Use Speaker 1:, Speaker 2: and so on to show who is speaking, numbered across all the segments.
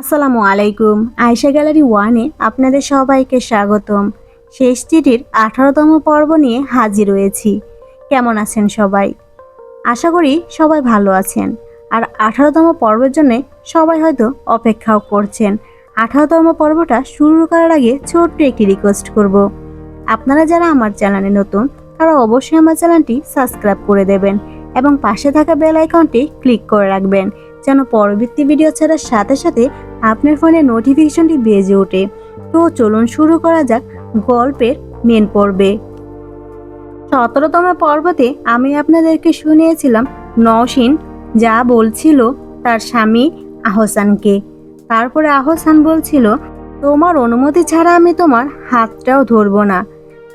Speaker 1: আসসালামু আলাইকুম। আয়শা গ্যালারি ওয়ানে আপনাদের সবাইকে স্বাগতম। শেষ চিঠির আঠারোতম পর্ব নিয়ে হাজির হয়েছি। কেমন আছেন সবাই? আশা করি সবাই ভালো আছেন। আর আঠারোতম পর্বের জন্য সবাই হয়তো অপেক্ষাও করছেন। আঠারোতম পর্বটা শুরু করার আগে ছোট্ট একটি রিকোয়েস্ট করব। আপনারা যারা আমার চ্যানেলে নতুন, তারা অবশ্যই আমার চ্যানেলটি সাবস্ক্রাইব করে দেবেন এবং পাশে থাকা বেল আইকনটি ক্লিক করে রাখবেন, যেন পরবর্তী ভিডিও ছাড়ার সাথে সাথে আপনার ফোনে নোটিফিকেশনটি বেজে ওঠে। তো চলুন শুরু করা যাক গল্পের মেন পর্বে। সতেরোতম পর্বতে আমি আপনাদেরকে শুনিয়েছিলাম নওশিন যা বলছিল তার স্বামী আহসানকে। তারপরে আহসান বলছিল, তোমার অনুমতি ছাড়া আমি তোমার হাতটাও ধরবো না।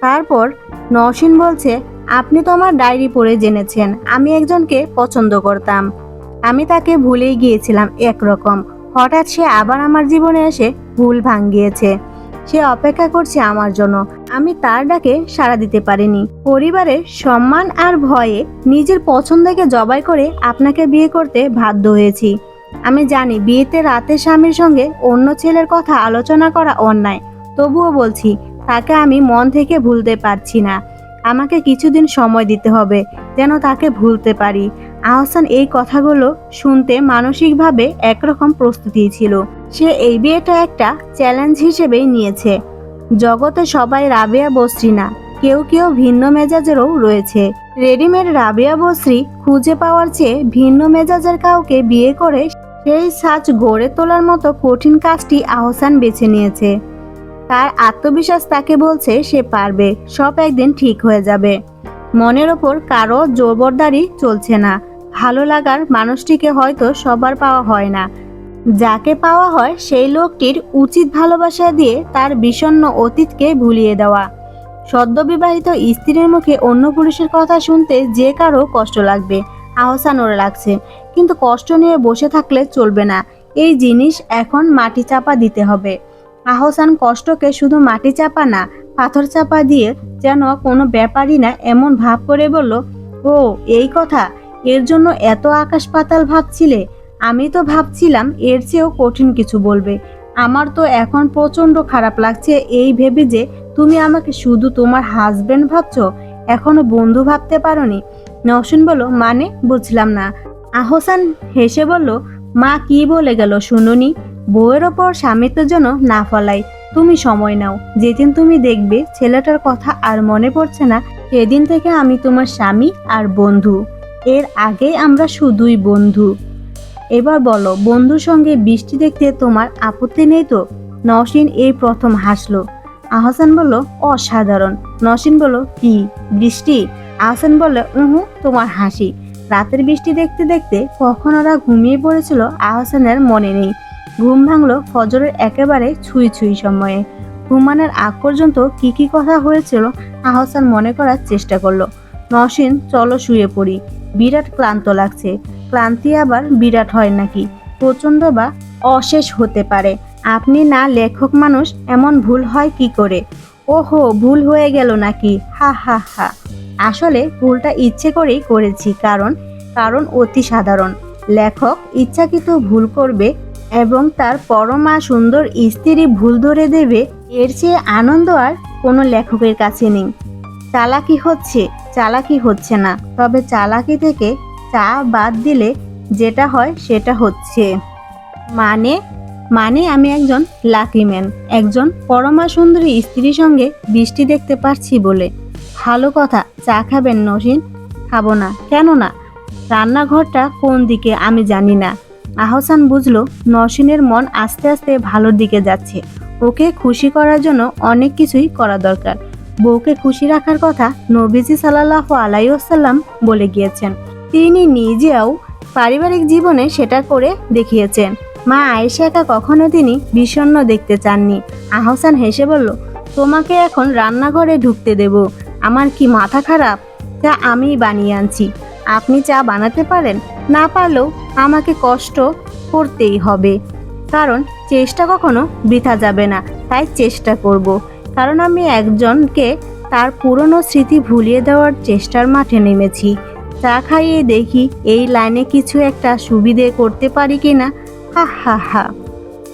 Speaker 1: তারপর নওশিন বলছে, আপনি তো আমার ডায়েরি পড়ে জেনেছেন, আমি একজনকে পছন্দ করতাম। আমি তাকে ভুলেই গিয়েছিলাম একরকম। হঠাৎ সে আবার আমার জীবনে এসে ভুল ভাঙ্গিয়েছে। সে অপেক্ষা করছে আমার জন্য। আমি তার ডাকে সাড়া দিতে পারিনি। পরিবারের সম্মান আর ভয়ে নিজের পছন্দকে জবাই করে আপনাকে বিয়ে করতে বাধ্য হয়েছি। আমি জানি বিয়েতে রাতে স্বামীর সঙ্গে অন্য ছেলের কথা আলোচনা করা অন্যায়। তবুও বলছি, তাকে আমি মন থেকে ভুলতে পারছি না। আমাকে কিছুদিন সময় দিতে হবে, যেন তাকে ভুলতে পারি। আহসান এই কথাগুলো শুনতে মানসিকভাবে একরকম প্রস্তুতি ছিল। সে এই বিয়েটা একটা চ্যালেঞ্জ হিসেবেই নিয়েছে। জগতে সবাই রাবেয়া বস্ত্রী না, কেউ কেউ ভিন্ন মেজাজেরও রয়েছে। রেডিমেড রাবেয়া বস্ত্রী খুঁজে পাওয়ার চেয়ে ভিন্ন মেজাজের কাউকে বিয়ে করে সেই সাজ গড়ে তোলার মতো কঠিন কাজটি আহসান বেছে নিয়েছে। তার আত্মবিশ্বাস তাকে বলছে সে পারবে, সব একদিন ঠিক হয়ে যাবে। মনের ওপর কারও জবরদারি চলছে না। ভালো লাগার মানুষটিকে হয়তো সবার পাওয়া হয় না। যাকে পাওয়া হয় সেই লোকটির উচিত ভালোবাসা দিয়ে তার বিষণ্ণ অতীতকে ভুলিয়ে দেওয়া। সদ্যবিবাহিত স্ত্রীর মুখে অন্য পুরুষের কথা শুনতে যে কারও কষ্ট লাগবে আহসান ওরা লাগছে। কিন্তু কষ্ট নিয়ে বসে থাকলে চলবে না। এই জিনিস এখন মাটি চাপা দিতে হবে। আহসান কষ্টকে শুধু মাটি চাপা না, পাথর চাপা দিয়ে যেন কোনো ব্যাপারই না এমন ভাব করে বলল, ও, এই কথা? এর জন্য এত আকাশ পাতাল ভাবছিলে? আমি তো ভাবছিলাম এর চেয়েও কঠিন কিছু বলবে। আমার তো এখন প্রচণ্ড খারাপ লাগছে এই ভেবে যে তুমি আমাকে শুধু তোমার হাজবেন্ড ভাবছ? এখনও বন্ধু ভাবতে পারোনি? নওশিন বলল মানে? বুঝলাম না। আহসান হেসে বলল, মা কি বলে গেল শুনুনি? বউয়ের ওপর স্বামীত্বের জন্য না ফলাই। তুমি সময় নাও। যেদিন তুমি দেখবে ছেলেটার কথা আর মনে পড়ছে না, সেদিন থেকে আমি তোমার স্বামী আর বন্ধু। এর আগে আমরা শুধুই বন্ধু। এবার বলো, বন্ধুর সঙ্গে বৃষ্টি দেখতে তোমার আপত্তি নেই তো? নসীন এই প্রথম হাসলো। আহসান বলল, অসাধারণ। নসীন বলল, কি? বৃষ্টি? আহসান বলল, উহু, তোমার হাসি। রাতের বৃষ্টি দেখতে দেখতে কখন ওরা ঘুমিয়ে পড়েছিল আহসানের মনে নেই। ঘুম ভাঙলো ফজরের একেবারে ছুঁই ছুঁই সময়ে। ঘুমানোর আগ পর্যন্ত কি কি কথা হয়েছিল আহসান মনে করার চেষ্টা করল। নসীন চলো শুয়ে পড়ি। বিরাট ক্লান্ত লাগছে। ক্লান্তি আবার বিরাট হয় নাকি? প্রচণ্ড বা অশেষ হতে পারে। আপনি না লেখক মানুষ, এমন ভুল হয় কি করে? ওহো, ভুল হয়ে গেল নাকি? হা হা হা। আসলে ভুলটা ইচ্ছে করেই করেছি, কারণ কারণ অতি সাধারণ। লেখক ইচ্ছাকৃত ভুল করবে এবং তার পরমা সুন্দর স্ত্রী ভুল ধরে দেবে, এর চেয়ে আনন্দ আর কোনো লেখকের কাছে নেই। চালাকি হচ্ছে চালাকি হচ্ছে না। তবে চালাকি থেকে চা বাদ দিলে যেটা হয় সেটা হচ্ছে। মানে মানে আমি একজন লাকি ম্যান, একজন পরমা সুন্দরী স্ত্রীর সঙ্গে বৃষ্টি দেখতে পারছি বলে। ভালো কথা, চা খাবেন নসীন? খাব না। কেন না? রান্নাঘরটা কোন দিকে আমি জানি না। আহসান বুঝলো, নসীনের মন আস্তে আস্তে ভালোর দিকে যাচ্ছে। ওকে খুশি করার জন্য অনেক কিছুই করা দরকার। বউকে খুশি রাখার কথা নবীজি সাল্লাহ আলাইসাল্লাম বলে গিয়েছেন। তিনি নিজেও পারিবারিক জীবনে সেটা করে দেখিয়েছেন। মা আয়েশাকে কখনো তিনি বিষণ্ণ দেখতে চাননি। আহসান হেসে বলল, তোমাকে এখন রান্নাঘরে ঢুকতে দেব। আমার কি মাথা খারাপ? তা আমি বানিয়ে আনছি। আপনি চা বানাতে পারেন? না পারলেও আমাকে কষ্ট করতেই হবে। কারণ চেষ্টা কখনো বৃথা যাবে না, তাই চেষ্টা করব। কারণ আমি একজনকে তার পুরনো স্মৃতি ভুলিয়ে দেওয়ার চেষ্টার মাঠে নেমেছি। চা খাইয়ে দেখি এই লাইনে কিছু একটা সুবিধে করতে পারি কি না হা হা হা।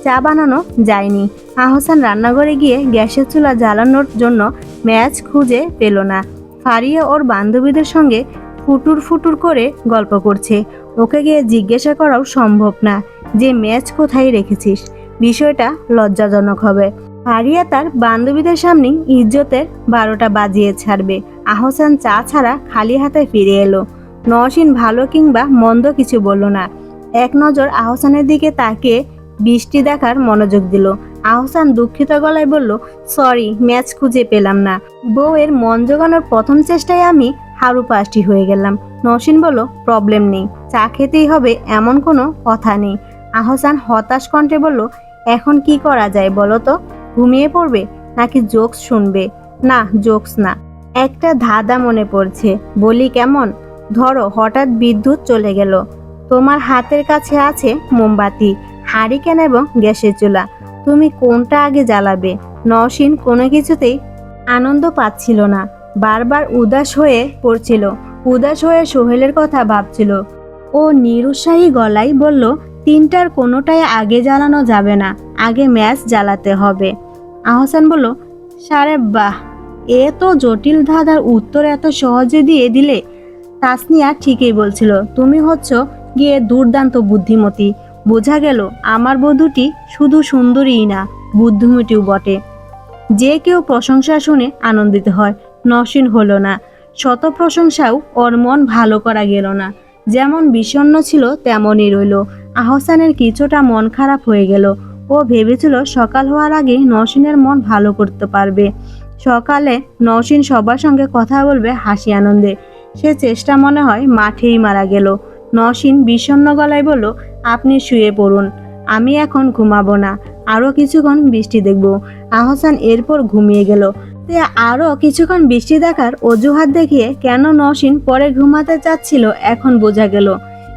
Speaker 1: চা বানানো যায়নি। আহসান রান্নাঘরে গিয়ে গ্যাসের চুলা জ্বালানোর জন্য ম্যাচ খুঁজে পেল না। ফারিয়া ওর বান্ধবীদের সঙ্গে ফুটুর ফুটুর করে গল্প করছে। ওকে গিয়ে জিজ্ঞাসা করাও সম্ভব না যে ম্যাচ কোথায় রেখেছিস? বিষয়টা লজ্জাজনক হবে। ফারিয়া তার বান্ধবীদের সামনে ইজ্জতের বারোটা বাজিয়ে ছাড়বে। আহসান চা ছাড়া খালি হাতে ফিরে এলো। নওশিন ভালো কিংবা মন্দ কিছু বলল না। এক নজর আহসানের দিকে তাকিয়ে বৃষ্টি দেখার মনোযোগ দিল। আহসান দুঃখিত গলায় বলল, সরি, ম্যাচ খুঁজে পেলাম না। বউয়ের মন জোগানোর প্রথম চেষ্টায় আমি হারু পাষ্টি হয়ে গেলাম। নসীন বলল, প্রবলেম নেই। চা খেতেই হবে এমন কোনো কথা নেই। আহসান হতাশ কণ্ঠে বলল, এখন কি করা যায় বলো তো? ঘুমিয়ে পড়বে নাকি জোকস শুনবে? না জোকস না। একটা ধাঁধা মনে পড়ছে। বলি কেমন? ধরো, হঠাৎ বিদ্যুৎ চলে গেল। তোমার হাতের কাছে আছে মোমবাতি, হারিকেন এবং গ্যাসের চুলা। তুমি কোনটা আগে জ্বালাবে? নসীন কোনো কিছুতেই আনন্দ পাচ্ছিল না। বারবার উদাস হয়ে পড়ছিল। উদাস হয়ে সোহেলের কথা ভাবছিল। ও নিরুৎসাহী গলায় বলল, তিনটার কোনোটাই আগে জ্বালানো যাবে না। আগে ম্যাচ জ্বালাতে হবে। আহসান বলল, সারে বাহ, এ তো জটিল ধাঁধার উত্তর এত সহজে দিয়ে দিলে? তাসনিয়া ঠিকই বলছিল, তুমি হচ্ছ গিয়ে দুর্দান্ত বুদ্ধিমতী। বোঝা গেল আমার বধূটি শুধু সুন্দরীই না, বুদ্ধিমতীও বটে। যে কেউ প্রশংসা শুনে আনন্দিত হয়, নসীন হলো না। শত প্রশংসাও ওর মন ভালো করা গেল না। যেমন বিষণ্ণ ছিল, তেমনই রইল। আহসানের কিছুটা মন খারাপ হয়ে গেল। ও ভেবেছিল সকাল হওয়ার আগে নসীনের মন ভালো করতে পারবে। সকালে নসীন সবার সঙ্গে কথা বলবে হাসি আনন্দে। সে চেষ্টা মনে হয় মাঠেই মারা গেল। নসীন বিষণ্ণ গলায় বলল, আপনি শুয়ে পড়ুন, আমি এখন ঘুমাবো না। আরও কিছুক্ষণ বৃষ্টি দেখব। আহসান এরপর ঘুমিয়ে গেল। তে আরও কিছুক্ষণ বৃষ্টি দেখার অজুহাত দেখিয়ে কেন নসীন পরে ঘুমাতে চাচ্ছিল এখন বোঝা গেল।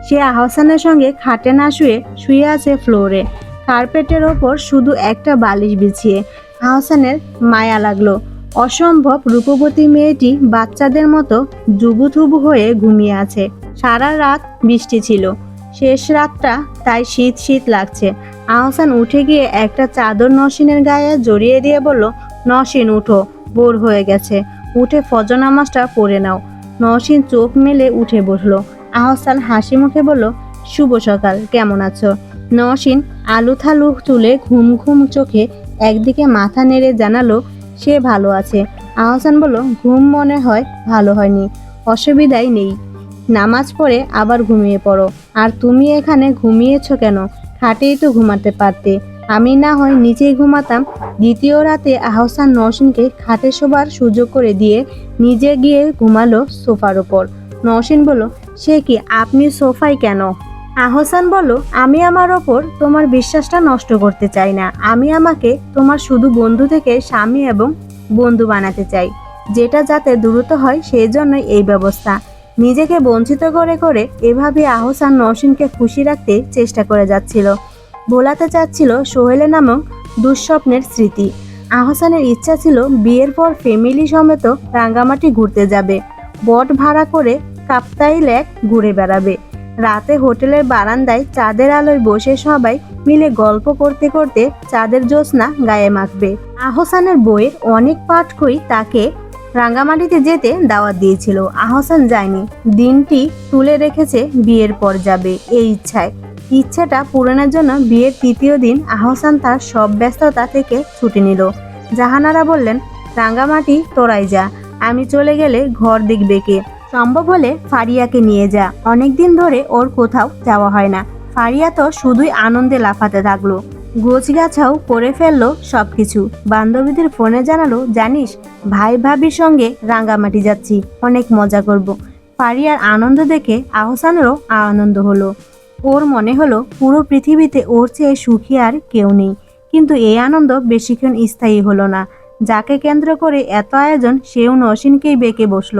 Speaker 1: সে আহসানের সঙ্গে খাটে না শুয়ে শুয়ে আছে ফ্লোরে। কার্পেটের ওপর শুধু একটা বালিশ বিছিয়ে আহসানের মায়া লাগল। অসম্ভব রূপবতী মেয়েটি বাচ্চাদের মতো জুবুথুবু হয়ে ঘুমিয়ে আছে। সারা রাত বৃষ্টি ছিল। শেষ রাতটা তাই শীত শীত লাগছে। আহসান উঠে গিয়ে একটা চাদর নসীনের গায়ে জড়িয়ে দিয়ে বলল, নসীন, উঠো বোর হয়ে গেছে। উঠে ফজর নামাজটা পড়ে নাও। নসীন চোখ মেলে উঠে বসল। আহসান হাসি মুখে বলল, শুভ সকাল, কেমন আছো? নসীন আলু থালু চুলে ঘুম ঘুম চোখে একদিকে মাথা নেড়ে জানালো, সে ভালো আছে। আহসান বলল, ঘুম মনে হয় ভালো হয়নি, অসুবিধাই নেই। নামাজ পড়ে আবার ঘুমিয়ে পড়ো। আর তুমি এখানে ঘুমিয়েছ কেন? খাটেই তো ঘুমাতে পারতে। আমি না হয় নিচেই ঘুমাতাম। দ্বিতীয় রাতে আহসান নওশিনকে খাটে শোবার সুযোগ করে দিয়ে নিজে গিয়ে ঘুমালো সোফার ওপর নওশিন বলল, সে কি, আপনি সোফায় কেন? আহসান বলো আমি আমার ওপর তোমার বিশ্বাসটা নষ্ট করতে চাই না। আমি আমাকে তোমার শুধু বন্ধু থেকে স্বামী এবং বন্ধু বানাতে চাই। যেটা যাতে দ্রুত হয় সেই জন্যই এই ব্যবস্থা। নিজেকে বঞ্চিত করে করে এভাবে আহসান নওশিনকে খুশি রাখতে চেষ্টা করে যাচ্ছিল। ভোলাতে চাচ্ছিল সোহেলে নামক দুঃস্বপ্নের স্মৃতি। আহসানের ইচ্ছা ছিল বিয়ের পর ফ্যামিলি সমেত রাঙ্গামাটি ঘুরতে যাবে। বট ভাড়া করে কাপ্তাই লেক ঘুরে বেড়াবে। রাতে হোটেলের বারান্দায় চাঁদের আলোয় বসে সবাই মিলে গল্প করতে করতে চাঁদের জ্যোৎস্না গায়ে মাখবে। আহসানের বইয়ের অনেক পাঠকই তাকে রাঙ্গামাটিতে যেতে দাওয়াত দিয়েছিল। আহসান যায়নি। দিনটি তুলে রেখেছে বিয়ের পর যাবে এই ইচ্ছায়। ইচ্ছাটা পূরণের জন্য বিয়ের তৃতীয় দিন আহসান তার সব ব্যস্ততা থেকে ছুটি নিল। জাহানারা বললেন রাঙ্গামাটি তোরাই যা। আমি চলে গেলে ঘর দেখবে কে? সম্ভব হলে ফারিয়াকে নিয়ে যা। অনেকদিন ধরে ওর কোথাও যাওয়া হয় না। ফারিয়া তো শুধুই আনন্দে লাফাতে থাকল। গোছগাছাও করে ফেলল সব কিছু বান্ধবীদের ফোনে জানালো, জানিস, ভাই ভাবির সঙ্গে রাঙ্গামাটি যাচ্ছি, অনেক মজা করব। ফারিয়ার আনন্দ দেখে আহসানেরও আনন্দ হলো। ওর মনে হলো পুরো পৃথিবীতে ওর চেয়ে সুখী আর কেউ নেই। কিন্তু এই আনন্দ বেশিক্ষণ স্থায়ী হলো না। যাকে কেন্দ্র করে এত আয়োজন, সেও নসীনকেই বেঁকে বসল।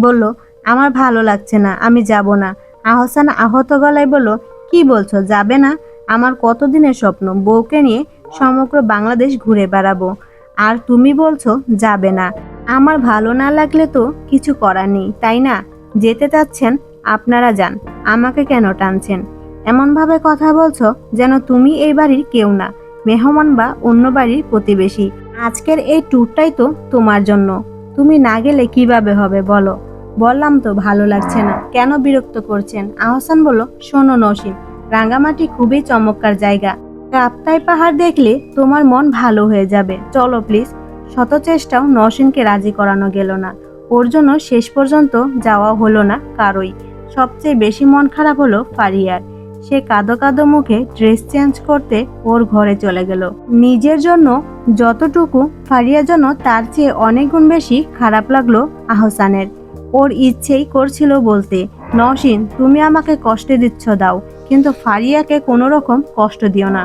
Speaker 1: বলল, আমার ভালো লাগছে না, আমি যাব না। আহসান আহত গলায় বলল, কি বলছো, যাবে না? আমার কতদিনের স্বপ্ন? বউকে নিয়ে সমগ্র বাংলাদেশ ঘুরে বেড়াবো। আর তুমি বলছো, যাবে না। আমার ভালো না লাগলে তো কিছু করার নেই, তাই না? যেতে চাচ্ছেন, আপনারা যান। আমাকে কেন টানছেন? এমনভাবে কথা বলছো যেন তুমি এই বাড়ির কেউ না। মেহমান বা অন্য বাড়ির প্রতিবেশী। আজকের এই ট্যুরটাই তো তোমার জন্য। তুমি না গেলে কীভাবে হবে বলো? বললাম তো, ভালো লাগছে না। কেন বিরক্ত করছেন? আহসান বলল, শোনো নসীন রাঙ্গামাটি খুবই চমৎকার জায়গা। কাপ্তাই পাহাড় দেখলে তোমার মন ভালো হয়ে যাবে। চলো প্লিজ শত চেষ্টাও নসীনকে রাজি করানো গেল না। ওর জন্য শেষ পর্যন্ত যাওয়া হলো না কারোই। সবচেয়ে বেশি মন খারাপ হলো ফারিয়ার। সে কাদো কাদো মুখে ড্রেস চেঞ্জ করতে ওর ঘরে চলে গেল। নিজের জন্য যতটুকু ফারিয়ার জন্য তার চেয়ে অনেক গুণ বেশি খারাপ লাগল আহসানের। ওর ইচ্ছেই করছিল বলতে নসীন তুমি আমাকে কষ্টে দিচ্ছ, দাও। কিন্তু ফারিয়াকে কোনো রকম কষ্ট দিও না।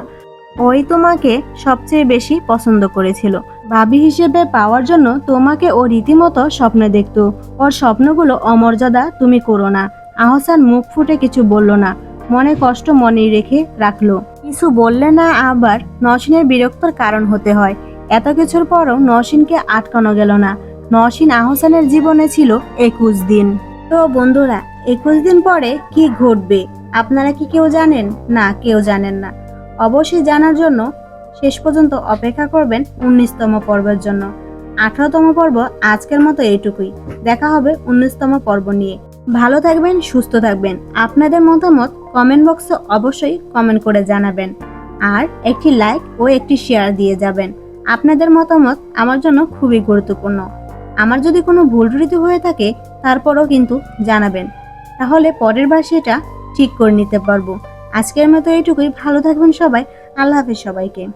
Speaker 1: ওই তোমাকে সবচেয়ে বেশি পছন্দ করেছিল। ভাবি হিসেবে পাওয়ার জন্য তোমাকে ও রীতিমতো স্বপ্ন দেখতো। ওর স্বপ্নগুলো অমর্যাদা তুমি করো না। আহসান মুখ ফুটে কিছু বলল না। মনে কষ্ট মনে রেখে রাখল। কিছু বললে না আবার নসীনের বিরক্তর কারণ হতে হয়। এত কিছুর পরও নসীনকে আটকানো গেল না। নসীন আহসানের জীবনে ছিল একুশ দিন। তো বন্ধুরা, একুশ দিন পরে কি ঘটবে? আপনারা কি কেউ জানেন? না, কেউ জানেন না। অবশ্যই জানার জন্য শেষ পর্যন্ত অপেক্ষা করবেন উনিশতম পর্বের জন্য। আঠারোতম পর্ব আজকের মতো এইটুকুই। দেখা হবে উনিশতম পর্ব নিয়ে। ভালো থাকবেন, সুস্থ থাকবেন। আপনাদের মতামত কমেন্ট বক্সে অবশ্যই কমেন্ট করে জানাবেন। আর একটি লাইক ও একটি শেয়ার দিয়ে যাবেন। আপনাদের মতামত আমার জন্য খুবই গুরুত্বপূর্ণ। আমার যদি কোনো ভুল ত্রুটি হয়ে থাকে, তারপরও কিন্তু জানাবেন। তাহলে পরের বার সেটা ঠিক করে নিতে পারব। আজকের মতো এইটুকুই। ভালো থাকবেন সবাই। আল্লাহ হাফিজ সবাইকে।